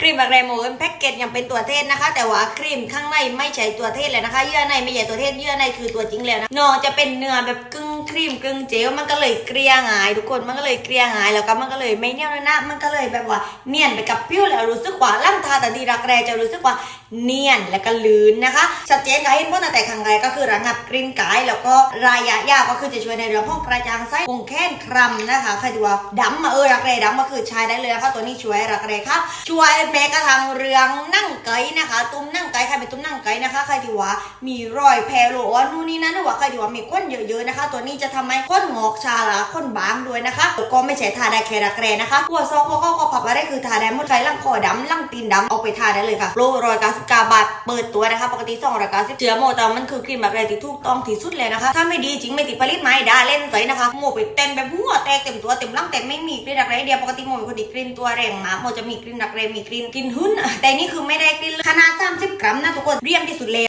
ครีมแบบแรโมเป็นแพ็กเกจยังเป็นตัวเทศนะคะ แต่ว่าครีมข้างในไม่ใช่ตัวเทศเลยนะคะ เยื่อในไม่ใช่ตัวเทศเยื่อในคือตัวจริงแล้วนะนอจะเป็นเนื้อแบบก ครีมกึ่งเจลมันก็เลยเกลี่ยง่าย ทุกคนมันก็เลยเกลี่ยง่ายแล้วก็มันก็เลยไม่เนียวเลยนะมันก็เลยแบบว่าเนียนไปกับผิวแล้วรู้สึกว่าล่างทาแต่ทีรักแรจะรู้สึกว่าเนียนและก็ลื่นนะคะชัดเจนค่ะเห็นผลตั้งแต่ครั้งแรกก็คือระงับกลิ่นกายแล้วก็ระยะยาวก็คือจะช่วยในเรื่องของกระจ่างใสคงแค้นครำนะคะใครดูว่าดำมาเออรักแรดำมาคือใช้ได้เลยนะคะตัวนี้ช่วยรักแรค่ะช่วยแม้กระทั่งเรื่องนั่งไกนะคะ ตุ้มนั่งไกใครเป็นตุ้มนั่งไกนะคะใครที่ว่ามีรอยแผลหรือว่านู่นนี่นั่นหรือว่าใครที่ว่ามีก้นเยอะๆนะคะตัวนี้จะทำให้ก้นงอกชาละก้นบางด้วยนะคะแล้วก็ไม่ใช่ทาได้แค่รักแรนะคะหัวซอกหัวข้อคอพับอะไรคือทาได้หมดใครลังคอดำลังตีนดำเอาไปทาได้เลยค่ะโลรอยกาสิบกาบาทเปิดตัวนะคะ ปกติสองร้อยเก้าสิบเจือโมแต่มันคือครีมแบบไรที่ถูกต้องที่สุดเลยนะคะ ถ้าไม่ดีจริงไม่ติดผลิตไม้ด่าเล่นใส่นะคะโมไปเต้นแบบหัวแตกเต็มตัวเต็มร่างแต่ไม่มีกลิ่นรักแร้เดียวปกติโมเป็นคนที่กลิ่นตัวแรงมากโมจะมีกลิ่นรักแร้มีกลิ่นกลิ่นหึ่นแต่นี่คือไม่ได้กลิ่นขนาด30กรัมนะทุกคนเรียมที่สุดเลย